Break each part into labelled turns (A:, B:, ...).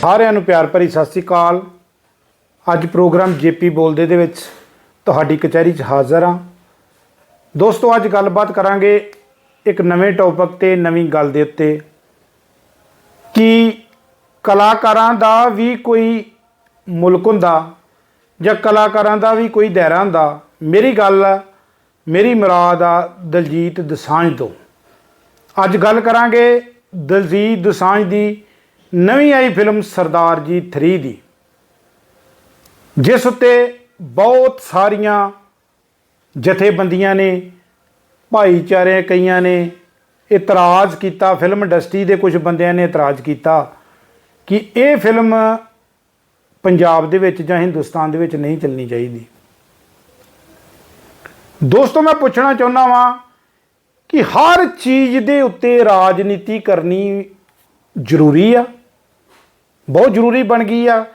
A: ਸਾਰਿਆਂ ਨੂੰ ਪਿਆਰ ਭਰੀ ਸਤਿ ਸ੍ਰੀ ਅਕਾਲ। ਅੱਜ ਪ੍ਰੋਗਰਾਮ ਜੇਪੀ ਬੋਲਦੇ ਦੇ ਵਿੱਚ ਤੁਹਾਡੀ ਕਚਹਿਰੀ 'ਚ ਹਾਜ਼ਰ ਹਾਂ। ਦੋਸਤੋ, ਅੱਜ ਗੱਲਬਾਤ ਕਰਾਂਗੇ ਇੱਕ ਨਵੇਂ ਟੌਪਿਕ ਤੇ ਨਵੀਂ ਗੱਲ ਦੇ ਉੱਤੇ। ਕਿ ਕਲਾਕਾਰਾਂ ਦਾ ਵੀ ਕੋਈ ਮੁਲਕ ਹੁੰਦਾ ਜਾਂ ਕਲਾਕਾਰਾਂ ਦਾ ਵੀ ਕੋਈ ਦਾਇਰਾ ਹੁੰਦਾ, ਮੇਰੀ ਗੱਲ, ਮੇਰੀ ਮੁਰਾਦ ਆ ਦਲਜੀਤ ਦਸਾਂਝ ਤੋਂ। ਅੱਜ ਗੱਲ ਕਰਾਂਗੇ ਦਲਜੀਤ ਦਸਾਂਝ ਦੀ ਨਵੀਂ ਆਈ ਫਿਲਮ ਸਰਦਾਰ ਜੀ 3 ਦੀ, ਜਿਸ ਉੱਤੇ ਬਹੁਤ ਸਾਰੀਆਂ ਜਥੇਬੰਦੀਆਂ ਨੇ, ਭਾਈਚਾਰੇ ਕਈਆਂ ਨੇ ਇਤਰਾਜ਼ ਕੀਤਾ ਫਿਲਮ ਇੰਡਸਟਰੀ ਦੇ ਕੁਝ ਬੰਦਿਆਂ ਨੇ ਇਤਰਾਜ਼ ਕੀਤਾ ਕਿ ਇਹ ਫਿਲਮ ਪੰਜਾਬ ਦੇ ਵਿੱਚ ਜਾਂ ਹਿੰਦੁਸਤਾਨ ਦੇ ਵਿੱਚ ਨਹੀਂ ਚੱਲਣੀ ਚਾਹੀਦੀ। ਦੋਸਤੋ, ਮੈਂ ਪੁੱਛਣਾ ਚਾਹੁੰਦਾ ਵਾਂ ਕਿ ਹਰ ਚੀਜ਼ ਦੇ ਉੱਤੇ ਰਾਜਨੀਤੀ ਕਰਨੀ ਜ਼ਰੂਰੀ ਆ? ਬਹੁਤ ਜ਼ਰੂਰੀ ਬਣ ਗਈ ਆ।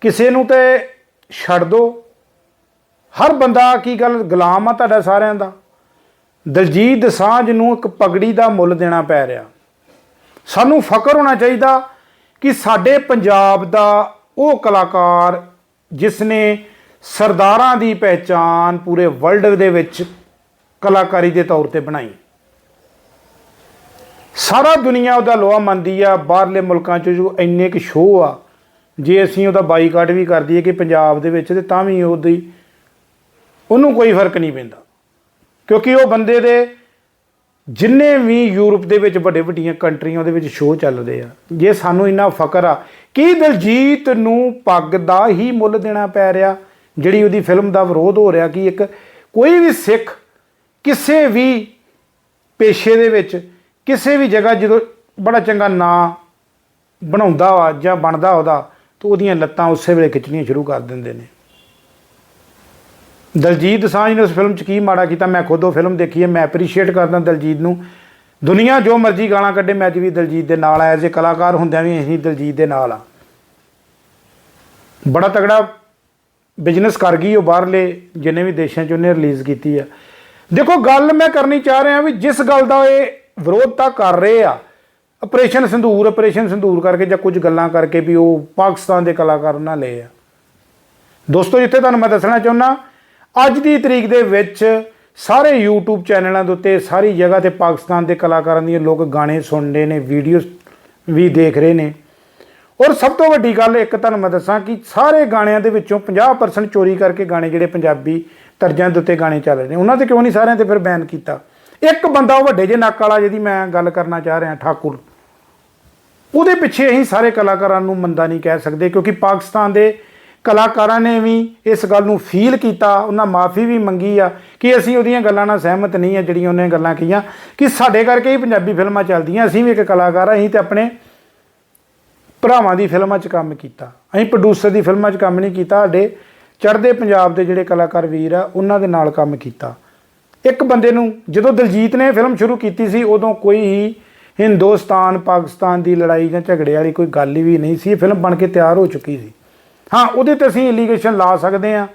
A: ਕਿਸੇ ਨੂੰ ਤੇ ਛੱਡ ਦੋ। ਹਰ ਬੰਦਾ ਕੀ ਗੱਲ ਗੁਲਾਮ ਆ ਤੁਹਾਡਾ ਸਾਰਿਆਂ ਦਾ? ਦਲਜੀਤ ਸਾਂਝ ਨੂੰ ਇੱਕ ਪਗੜੀ ਦਾ ਮੁੱਲ ਦੇਣਾ ਪੈ ਰਿਹਾ। ਸਾਨੂੰ ਫਖਰ ਹੋਣਾ ਚਾਹੀਦਾ ਕਿ ਸਾਡੇ ਪੰਜਾਬ ਦਾ ਉਹ ਕਲਾਕਾਰ ਜਿਸ ਨੇ ਸਰਦਾਰਾਂ ਦੀ ਪਹਿਚਾਨ ਪੂਰੇ ਵਰਲਡ ਦੇ ਵਿੱਚ ਕਲਾਕਾਰੀ ਦੇ ਤੌਰ ਤੇ ਬਣਾਈ। ਸਾਰਾ ਦੁਨੀਆ ਉਹਦਾ ਲੋਹਾ ਮੰਨਦੀ ਆ, ਬਾਹਰਲੇ ਮੁਲਕਾਂ 'ਚ ਜੋ ਇੰਨੇ ਕੁ ਸ਼ੋਅ ਆ, ਜੇ ਅਸੀਂ ਉਹਦਾ ਬਾਈਕਾਟ ਵੀ ਕਰ ਦਈਏ ਕਿ ਪੰਜਾਬ ਦੇ ਵਿੱਚ, ਤੇ ਤਾਂ ਵੀ ਉਹਦੀ ਉਹਨੂੰ ਕੋਈ ਫ਼ਰਕ ਨਹੀਂ ਪੈਂਦਾ। ਕਿਉਂਕਿ ਉਹ ਬੰਦੇ ਦੇ ਜਿੰਨੇ ਵੀ ਯੂਰਪ ਦੇ ਵਿੱਚ ਵੱਡੇ ਵੱਡੀਆਂ ਕੰਟਰੀਆਂ, ਉਹਦੇ ਵਿੱਚ ਸ਼ੋਅ ਚੱਲਦੇ ਆ। ਜੇ ਸਾਨੂੰ ਇੰਨਾ ਫਕਰ ਆ, ਕਿ ਦਲਜੀਤ ਨੂੰ ਪੱਗ ਦਾ ਹੀ ਮੁੱਲ ਦੇਣਾ ਪੈ ਰਿਹਾ? ਜਿਹੜੀ ਉਹਦੀ ਫਿਲਮ ਦਾ ਵਿਰੋਧ ਹੋ ਰਿਹਾ, ਕਿ ਇੱਕ ਕੋਈ ਵੀ ਸਿੱਖ ਕਿਸੇ ਵੀ ਪੇਸ਼ੇ ਦੇ ਵਿੱਚ, ਕਿਸੇ ਵੀ ਜਗ੍ਹਾ ਜਦੋਂ ਬੜਾ ਚੰਗਾ ਨਾਂ ਬਣਾਉਂਦਾ ਵਾ ਜਾਂ ਬਣਦਾ ਉਹਦਾ, ਤਾਂ ਉਹਦੀਆਂ ਲੱਤਾਂ ਉਸੇ ਵੇਲੇ ਖਿੱਚਣੀਆਂ ਸ਼ੁਰੂ ਕਰ ਦਿੰਦੇ ਨੇ। ਦਲਜੀਤ ਸਾਂਝ ਨੇ ਉਸ ਫਿਲਮ 'ਚ ਕੀ ਮਾੜਾ ਕੀਤਾ? ਮੈਂ ਖੁਦ ਉਹ ਫਿਲਮ ਦੇਖੀ ਹੈ, ਮੈਂ ਐਪਰੀਸ਼ੀਏਟ ਕਰਦਾ ਦਲਜੀਤ ਨੂੰ। ਦੁਨੀਆ ਜੋ ਮਰਜ਼ੀ ਗਾਲਾਂ ਕੱਢੇ, ਮੈਂ ਅੱਜ ਵੀ ਦਲਜੀਤ ਦੇ ਨਾਲ ਆ। ਐਜ਼ ਏ ਕਲਾਕਾਰ ਹੁੰਦਿਆਂ ਵੀ ਅਸੀਂ ਦਲਜੀਤ ਦੇ ਨਾਲ ਆ। ਬੜਾ ਤਗੜਾ ਬਿਜ਼ਨਸ ਕਰ ਗਈ ਉਹ ਬਾਹਰਲੇ, ਜਿੰਨੇ ਵੀ ਦੇਸ਼ਾਂ 'ਚ ਉਹਨੇ ਰਿਲੀਜ਼ ਕੀਤੀ ਆ। ਦੇਖੋ, ਗੱਲ ਮੈਂ ਕਰਨੀ ਚਾਹ ਰਿਹਾ ਵੀ ਜਿਸ ਗੱਲ ਦਾ ਇਹ ਵਿਰੋਧ ਤਾਂ ਕਰ ਰਹੇ ਆ ਆਪਰੇਸ਼ਨ ਸੰਧੂਰ ਆਪਰੇਸ਼ਨ ਸੰਧੂਰ ਕਰਕੇ ਜਾਂ ਕੁਝ ਗੱਲਾਂ ਕਰਕੇ ਵੀ ਉਹ ਪਾਕਿਸਤਾਨ ਦੇ ਕਲਾਕਾਰ ਉਹਨਾਂ ਲਏ ਆ। ਦੋਸਤੋ, ਜਿੱਥੇ ਤੁਹਾਨੂੰ ਮੈਂ ਦੱਸਣਾ ਚਾਹੁੰਦਾ ਅੱਜ ਦੀ ਤਰੀਕ ਦੇ ਵਿੱਚ ਸਾਰੇ YouTube ਚੈਨਲਾਂ ਦੇ ਉੱਤੇ, ਸਾਰੀ ਜਗ੍ਹਾ ਤੇ ਪਾਕਿਸਤਾਨ ਦੇ ਕਲਾਕਾਰਾਂ ਦੀਆਂ ਲੋਕ ਗਾਣੇ ਸੁਣ ਰਹੇ ਨੇ ਵੀਡੀਓਜ਼ ਵੀ ਦੇਖ ਰਹੇ ਨੇ। ਔਰ ਸਭ ਤੋਂ ਵੱਡੀ ਗੱਲ, ਇੱਕ ਤੁਹਾਨੂੰ ਮੈਂ ਦੱਸਾਂ ਕਿ ਸਾਰੇ ਗਾਣਿਆਂ ਦੇ ਵਿੱਚੋਂ 50% ਚੋਰੀ ਕਰਕੇ ਗਾਣੇ ਜਿਹੜੇ ਪੰਜਾਬੀ ਤਰਜਾਂ ਦੇ ਉੱਤੇ ਗਾਣੇ ਚੱਲ ਰਹੇ ਨੇ। ਉਹਨਾਂ ਤੇ ਕਿਉਂ ਨਹੀਂ ਸਾਰਿਆਂ ਤੇ ਫਿਰ ਬੈਨ ਕੀਤਾ? ਇੱਕ ਬੰਦਾ ਉਹ ਵੱਡੇ ਜੇ ਨੱਕ ਵਾਲਾ ਜਿਹਦੀ ਮੈਂ ਗੱਲ ਕਰਨਾ ਚਾਹ ਰਿਹਾ, ਠਾਕੁਰ। ਉਹਦੇ ਪਿੱਛੇ ਅਸੀਂ ਸਾਰੇ ਕਲਾਕਾਰਾਂ ਨੂੰ ਮੰਦਾ ਨਹੀਂ ਕਹਿ ਸਕਦੇ, ਕਿਉਂਕਿ ਪਾਕਿਸਤਾਨ ਦੇ ਕਲਾਕਾਰਾਂ ਨੇ ਵੀ ਇਸ ਗੱਲ ਨੂੰ ਫੀਲ ਕੀਤਾ, ਉਹਨਾਂ ਮਾਫੀ ਵੀ ਮੰਗੀ ਆ ਕਿ ਅਸੀਂ ਉਹਦੀਆਂ ਗੱਲਾਂ ਨਾਲ ਸਹਿਮਤ ਨਹੀਂ ਆ, ਜਿਹੜੀਆਂ ਉਹਨੇ ਗੱਲਾਂ ਕਹੀਆਂ। ਕਿ ਸਾਡੇ ਕਰਕੇ ਹੀ ਪੰਜਾਬੀ ਫਿਲਮਾਂ ਚੱਲਦੀਆਂ, ਅਸੀਂ ਵੀ ਇੱਕ ਕਲਾਕਾਰ ਆ, ਅਸੀਂ ਤੇ ਆਪਣੇ ਭਰਾਵਾਂ ਦੀ ਫਿਲਮਾਂ 'ਚ ਕੰਮ ਕੀਤਾ। ਅਸੀਂ ਪ੍ਰੋਡਿਊਸਰ ਦੀ ਫਿਲਮਾਂ 'ਚ ਕੰਮ ਨਹੀਂ ਕੀਤਾ, ਸਾਡੇ ਚੜ੍ਹਦੇ ਪੰਜਾਬ ਦੇ ਜਿਹੜੇ ਕਲਾਕਾਰ ਵੀਰ ਆ, ਉਹਨਾਂ ਦੇ ਨਾਲ ਕੰਮ ਕੀਤਾ। ਇੱਕ ਬੰਦੇ ਨੂੰ ਜਦੋਂ ਦਿਲਜੀਤ ਨੇ ਫਿਲਮ ਸ਼ੁਰੂ ਕੀਤੀ ਸੀ, ਉਦੋਂ ਕੋਈ ਹੀ ਹਿੰਦੁਸਤਾਨ ਪਾਕਿਸਤਾਨ ਦੀ ਲੜਾਈ ਜਾਂ ਝਗੜੇ ਵਾਲੀ ਕੋਈ ਗੱਲ ਵੀ ਨਹੀਂ ਸੀ। ਇਹ ਫਿਲਮ ਬਣ ਕੇ ਤਿਆਰ ਹੋ ਚੁੱਕੀ ਸੀ। ਹਾਂ, ਉਹਦੇ ਤੇ ਅਸੀਂ ਐਲੀਗੇਸ਼ਨ ਲਾ ਸਕਦੇ ਹਾਂ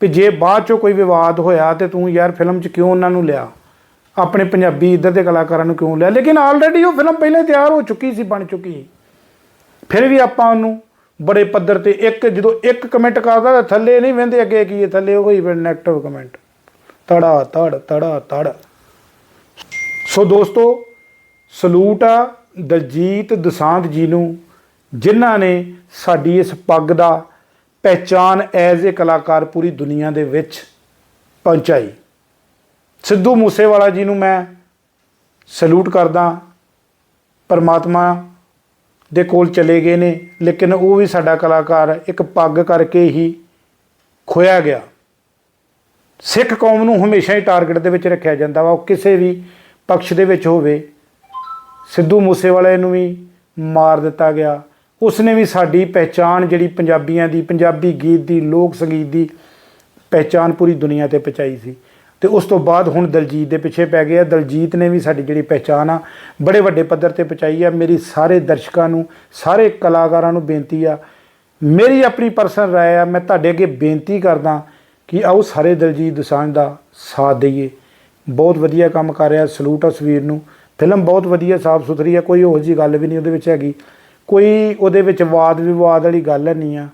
A: ਵੀ ਜੇ ਬਾਅਦ ਚੋਂ ਕੋਈ ਵਿਵਾਦ ਹੋਇਆ ਤੇ ਤੂੰ ਯਾਰ ਫਿਲਮ 'ਚ ਕਿਉਂ ਉਹਨਾਂ ਨੂੰ ਲਿਆ? ਆਪਣੇ ਪੰਜਾਬੀ ਇੱਧਰ ਦੇ ਕਲਾਕਾਰਾਂ ਨੂੰ ਕਿਉਂ ਲਿਆ? ਲੇਕਿਨ ਆਲਰੇਡੀ ਉਹ ਫਿਲਮ ਪਹਿਲਾਂ ਤਿਆਰ ਹੋ ਚੁੱਕੀ ਸੀ, ਬਣ ਚੁੱਕੀ। ਸੀ ਫਿਰ ਵੀ ਆਪਾਂ ਉਹਨੂੰ ਬੜੇ ਪੱਧਰ ਤੇ ਇੱਕ, ਜਦੋਂ ਇੱਕ ਕਮੈਂਟ ਕਰਦਾ ਤਾਂ ਥੱਲੇ ਨਹੀਂ ਵਹਿੰਦੇ ਅੱਗੇ ਕੀ ਹੈ, ਥੱਲੇ ਉਹ ਹੀ ਫਿਰ ਨੈਗੇਟਿਵ ਕਮੈਂਟ ਤੜਾ, ਤੜ ਤੜਾ, ਤੜ। ਸੋ ਦੋਸਤੋ, ਸਲੂਟ ਆ ਦਲਜੀਤ ਦਸਾਂਤ ਜੀ ਨੂੰ। ਜਿਨ੍ਹਾਂ ਨੇ ਸਾਡੀ ਇਸ ਪੱਗ ਦਾ ਪਹਿਚਾਨ ਐਜ਼ ਏ ਕਲਾਕਾਰ ਪੂਰੀ ਦੁਨੀਆ ਦੇ ਵਿੱਚ ਪਹੁੰਚਾਈ। ਸਿੱਧੂ ਮੂਸੇਵਾਲਾ ਜੀ ਨੂੰ ਮੈਂ ਸਲੂਟ ਕਰਦਾ ਪਰਮਾਤਮਾ ਦੇ ਕੋਲ ਚਲੇ ਗਏ ਨੇ, ਲੇਕਿਨ ਉਹ ਵੀ ਸਾਡਾ ਕਲਾਕਾਰ ਇੱਕ ਪੱਗ ਕਰਕੇ ਹੀ ਖੋਇਆ ਗਿਆ। ਸਿੱਖ ਕੌਮ ਨੂੰ ਹਮੇਸ਼ਾ ਹੀ ਟਾਰਗੇਟ ਦੇ ਵਿੱਚ ਰੱਖਿਆ ਜਾਂਦਾ ਵਾ, ਉਹ ਕਿਸੇ ਵੀ ਪਕਸ਼ ਦੇ ਵਿੱਚ ਹੋਵੇ। ਸਿੱਧੂ ਮੂਸੇਵਾਲੇ ਨੂੰ ਵੀ ਮਾਰ ਦਿੱਤਾ ਗਿਆ। ਉਸ ਨੇ ਵੀ ਸਾਡੀ ਪਹਿਚਾਨ ਜਿਹੜੀ ਪੰਜਾਬੀਆਂ ਦੀ, ਪੰਜਾਬੀ ਗੀਤ ਦੀ, ਲੋਕ ਸੰਗੀਤ ਦੀ ਪਹਿਚਾਨ ਪੂਰੀ ਦੁਨੀਆ ਤੇ ਪਹੁੰਚਾਈ ਸੀ। ਤੇ ਉਸ ਤੋਂ ਬਾਅਦ ਹੁਣ ਦਲਜੀਤ ਦੇ ਪਿੱਛੇ ਪੈ ਗਏ ਆ ਦਲਜੀਤ ਨੇ ਵੀ ਸਾਡੀ ਜਿਹੜੀ ਪਹਿਚਾਨ ਆ, ਬੜੇ ਵੱਡੇ ਪੱਧਰ ਤੇ ਪਹੁੰਚਾਈ ਆ। ਮੇਰੀ ਸਾਰੇ ਦਰਸ਼ਕਾਂ ਨੂੰ, ਸਾਰੇ ਕਲਾਕਾਰਾਂ ਨੂੰ ਬੇਨਤੀ ਆ, ਮੇਰੀ ਆਪਣੀ ਪਰਸਨਲ ਰਾਏ ਆ, ਮੈਂ ਤੁਹਾਡੇ ਅੱਗੇ ਬੇਨਤੀ ਕਰਦਾ ਕਿ ਆਓ ਸਾਰੇ ਦਲਜੀਤ ਦੋਸਾਂਝ ਦਾ ਸਾਥ ਦਈਏ। ਬਹੁਤ ਵਧੀਆ ਕੰਮ ਕਰ ਰਿਹਾ ਸਲੂਟ ਆ ਉਸ ਵੀਰ ਨੂੰ। ਫਿਲਮ ਬਹੁਤ ਵਧੀਆ ਸਾਫ਼ ਸੁਥਰੀ ਆ, ਕੋਈ ਉਹੋ ਜੀ ਗੱਲ ਵੀ ਨਹੀਂ ਉਹਦੇ ਵਿੱਚ ਹੈਗੀ। ਕੋਈ ਉਹਦੇ ਵਿੱਚ ਵਾਦ ਵਿਵਾਦ ਵਾਲੀ ਗੱਲ ਨਹੀਂ ਆ।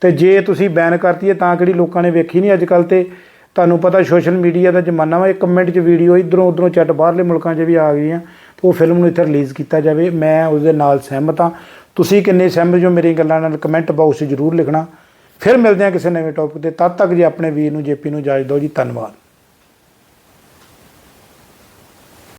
A: ਤੇ ਜੇ ਤੁਸੀਂ ਬੈਨ ਕਰਤੀ ਹੈ ਤਾਂ ਕਿਹੜੀ ਲੋਕਾਂ ਨੇ ਵੇਖੀ ਨਹੀਂ ਅੱਜ ਕੱਲ ਤੇ ਤੁਹਾਨੂੰ ਪਤਾ ਸੋਸ਼ਲ ਮੀਡੀਆ ਦਾ ਜ਼ਮਾਨਾ ਵਾ, ਇੱਕ ਕਮੈਂਟ 'ਚ ਵੀਡੀਓ ਇਧਰੋਂ ਉਧਰੋਂ ਚੱਟ ਬਾਹਰਲੇ ਮੁਲਕਾਂ 'ਚ ਵੀ ਆ ਗਈਆਂ। ਤੇ ਉਹ ਫਿਲਮ ਨੂੰ ਇੱਥੇ ਰਿਲੀਜ਼ ਕੀਤਾ ਜਾਵੇ। ਮੈਂ ਉਹਦੇ ਨਾਲ ਸਹਿਮਤ ਹਾਂ। ਤੁਸੀਂ ਕਿੰਨੇ ਸਹਿਮਤ ਹੋ ਮੇਰੀਆਂ ਗੱਲਾਂ ਨਾਲ ਕਮੈਂਟ ਬਾਕਸ 'ਚ ਜ਼ਰੂਰ ਲਿਖਣਾ। ਫਿਰ ਮਿਲਦੇ ਹਾਂ ਕਿਸੇ ਨਵੇਂ ਟੌਪਿਕ ਤੇ। ਤਦ ਤੱਕ ਜੇ ਆਪਣੇ ਵੀਰ ਨੂੰ, ਜੇਪੀ ਨੂੰ ਇਜਾਜ਼ਤ ਦਿਓ ਜੀ, ਧੰਨਵਾਦ।